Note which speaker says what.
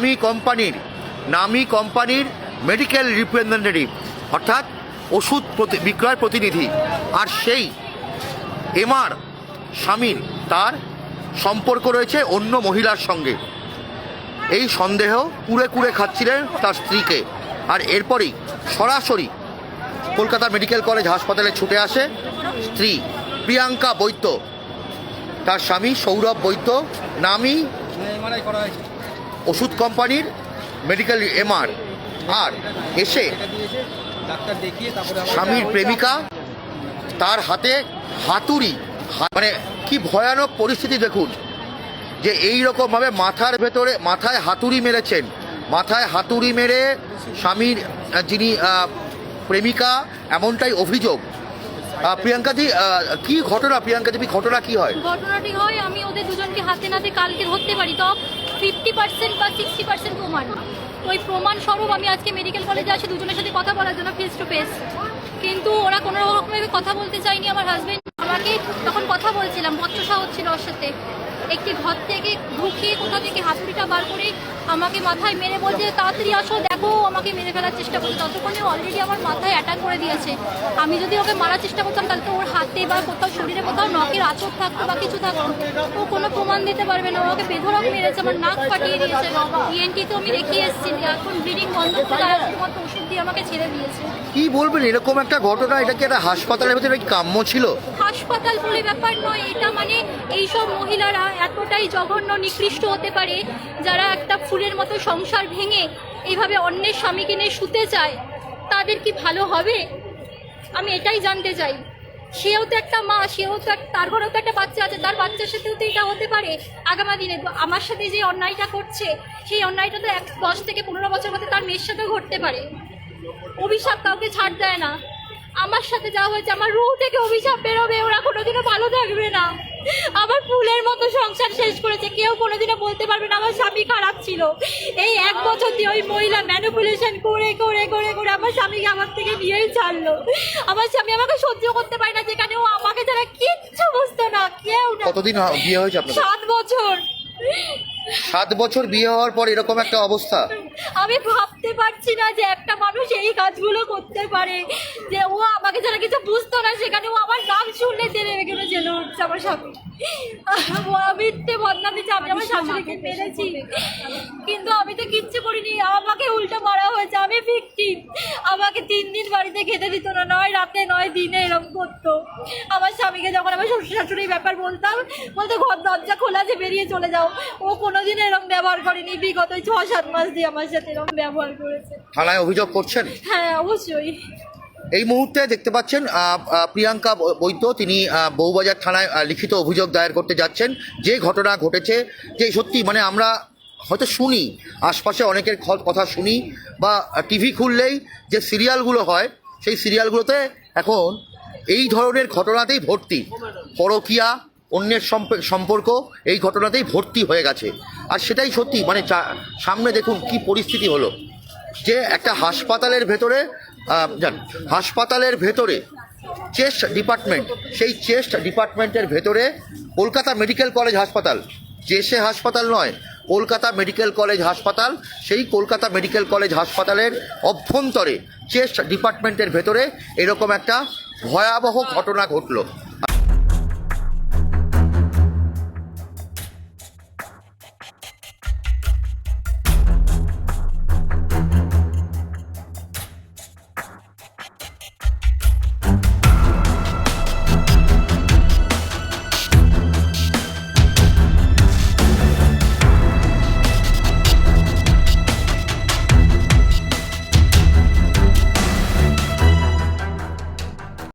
Speaker 1: নামি কোম্পানির নামি কোম্পানির মেডিকেল রিপ্রেজেন্টেটিভ অর্থাৎ ওষুধ বিক্রয় প্রতিনিধি। আর সেই এমআর স্বামীর তার সম্পর্ক রয়েছে অন্য মহিলার সঙ্গে। এই সন্দেহ কুড়ে কুড়ে খাচ্ছিলেন তার স্ত্রীকে। আর এরপরেই সরাসরি কলকাতা মেডিকেল কলেজ হাসপাতালে ছুটে আসে স্ত্রী প্রিয়াঙ্কা বৈদ্য। তার স্বামী সৌরভ বৈদ্য, নামি
Speaker 2: করা হয়েছে
Speaker 1: ওষুধ কোম্পানির মেডিকেল এমআর আর এসে স্বামীর প্রেমিকা তার হাতে হাতুড়ি মানে কি ভয়ানক পরিস্থিতি দেখুন যে এই রকমভাবে মাথার ভেতরে মাথায় হাতুড়ি মেরেছেন। মাথায় হাতুড়ি মেরে স্বামীর যিনি প্রেমিকা এমনটাই অভিযোগ। আহ, প্রিয়াঙ্কাজি কি ঘটনা প্রিয়াঙ্কা দেবী ঘটনা কি হয়?
Speaker 3: ঘটনাটি হয় আমি ওদের দুজনকে হাতে নাতে কালকে ধরতে পারি তো ফিফটি পার্সেন্ট বা সিক্সটি পার্সেন্ট প্রমাণ। ওই প্রমাণ স্বরূপ আমি আজকে মেডিকেল কলেজে আসি দুজনের সাথে কথা বলার জন্য ফেস টু ফেস কিন্তু ওরা কোনো রকমভাবে কথা বলতে চায়নি, আমার হাজবেন্ড আমাকে তখন কথা বলছিলাম বচ্চসা হচ্ছিল ওর সাথে। একটি ঘর থেকে ঢুকিয়ে কোথা থেকে হাতুড়িটা বার করে আমাকে মাথায় মেরে বলছে, তাড়াতাড়ি আসো, দেখো, আমাকে মেরে ফেলার চেষ্টা করছে। ততক্ষণে অলরেডি আমার মাথায় অ্যাটাক করে দিয়েছে। আমি যদি ওকে মারার চেষ্টা করতাম, তাহলে তো ওর হাতে বা কোথাও, শরীরে কোথাও, নখের আচর থাকতো বা কিছু থাকতো। ও কোনো প্রমাণ দিতে পারবে না। ওকে বেধরক মেরেছে, আমার নাক ফাটিয়ে দিয়েছে। ইএনটি তো আমি দেখিয়ে এসেছি, এখন ব্লিডিং বন্ধ করে ওষুধ দিয়ে আমাকে ছেড়ে দিয়েছে।
Speaker 1: কি বলবেন? এরকম একটা ঘটনা, এটা কি একটা হাসপাতালের ভেতরে কাম্য ছিল?
Speaker 3: হাসপাতাল বলে ব্যাপার নয়, এটা মানে এইসব মহিলারা এতটাই জঘন্য, নিকৃষ্ট হতে পারে, যারা একটা ফুলের মতো সংসার ভেঙে এইভাবে অন্যের স্বামীকে নিয়ে শুতে চায়, তাদের কি ভালো হবে? আমি এটাই জানতে চাই। সেও তো একটা মা, সেও তো তার ঘরেও তো একটা বাচ্চা আছে, তার বাচ্চার সাথেও তো এটা হতে পারে আগামী দিনে। আমার সাথে যে অন্যায়টা করছে, সেই অন্যায়টা তো এক দশ থেকে পনেরো বছর মধ্যে তার মেয়ের সাথেও ঘটতে পারে। অভিশাপ কাউকে ছাড় দেয় না। আমার সাথে যা হয়েছে আমার রুহ থেকে অভিশাপ বেরোবে ওরা কোনোদিনও ভালো থাকবে না। আমার ফুলের মতো সংসার শেষ করেছে কেউ কোনোদিনও বলতে পারবে না আমার স্বামী খারাপ ছিল। এই এক বছর দিয়ে ওই মহিলা ম্যানিপুলেশন করে করে করে করে আমার স্বামীকে আমার থেকে নিয়েই ছাড়লো। আমার স্বামী আমাকে সহ্য করতে পারে না যেখানে ও আমাকে ছাড়া কিচ্ছু বুঝতো না কেউ না।
Speaker 1: কতদিন বিয়ে হয়েছে
Speaker 3: সাত বছর।
Speaker 1: সাত বছর বিয়ে হওয়ার পর এরকম একটা অবস্থা?
Speaker 3: আমি ভাবতে পারছি না যে একটা মানুষ এই কাজগুলো করতে পারে যে ও যারা কিছু বুঝতো না সেখানে ও আমার নাম শুনলে জেনে গেলো জেলে উঠছে আমার স্বামী ও মিথ্যে বদনাম দিচ্ছে আমি আমার শাশুড়িকে মেরেছি। কিন্তু আমি তো কিচ্ছু করিনি আমাকে উল্টো মারা হয়েছে আমি ভিকটিম আমাকে তিন দিন বাড়িতে খেতে দিত না নয় রাতে নয় দিনে এরকম করতো। আমার স্বামীকে যখন আমার শ্বশুর শাশুড়ির ব্যাপার বলতাম বলতো ঘর দরজা খোলা যে বেরিয়ে চলে যাও। ও কোনোদিন এরকম ব্যবহার করেনি বিগত ছ সাত মাস দিয়ে আমার সাথে এরকম ব্যবহার করেছে।
Speaker 1: থানায় অভিযোগ করছেন?
Speaker 3: হ্যাঁ অবশ্যই।
Speaker 1: এই মুহূর্তে দেখতে পাচ্ছেন প্রিয়াঙ্কা বৈদ্য, তিনি বউবাজার থানায় লিখিত অভিযোগ দায়ের করতে যাচ্ছেন। যে ঘটনা ঘটেছে, যে সত্যি মানে আমরা হয়তো শুনি, আশপাশে অনেকের কথা শুনি, বা টিভি খুললেই যে সিরিয়ালগুলো হয়, সেই সিরিয়ালগুলোতে এখন এই ধরনের ঘটনাতেই ভর্তি। পরকিয়া, অন্যের সম্পর্ক, এই ঘটনাতেই ভর্তি হয়ে গেছে। আর সেটাই সত্যি মানে সামনে দেখুন কি পরিস্থিতি হলো। যে একটা হাসপাতালের ভেতরে যান হাসপাতালের ভেতরে চেস্ট ডিপার্টমেন্ট, সেই চেস্ট ডিপার্টমেন্টের ভেতরে কলকাতা মেডিকেল কলেজ হাসপাতাল। চেসে হাসপাতাল নয়, কলকাতা মেডিকেল কলেজ হাসপাতাল, সেই কলকাতা মেডিকেল কলেজ হাসপাতালের অভ্যন্তরে চেস্ট ডিপার্টমেন্টের ভেতরে এরকম একটা ভয়াবহ ঘটনা ঘটলো।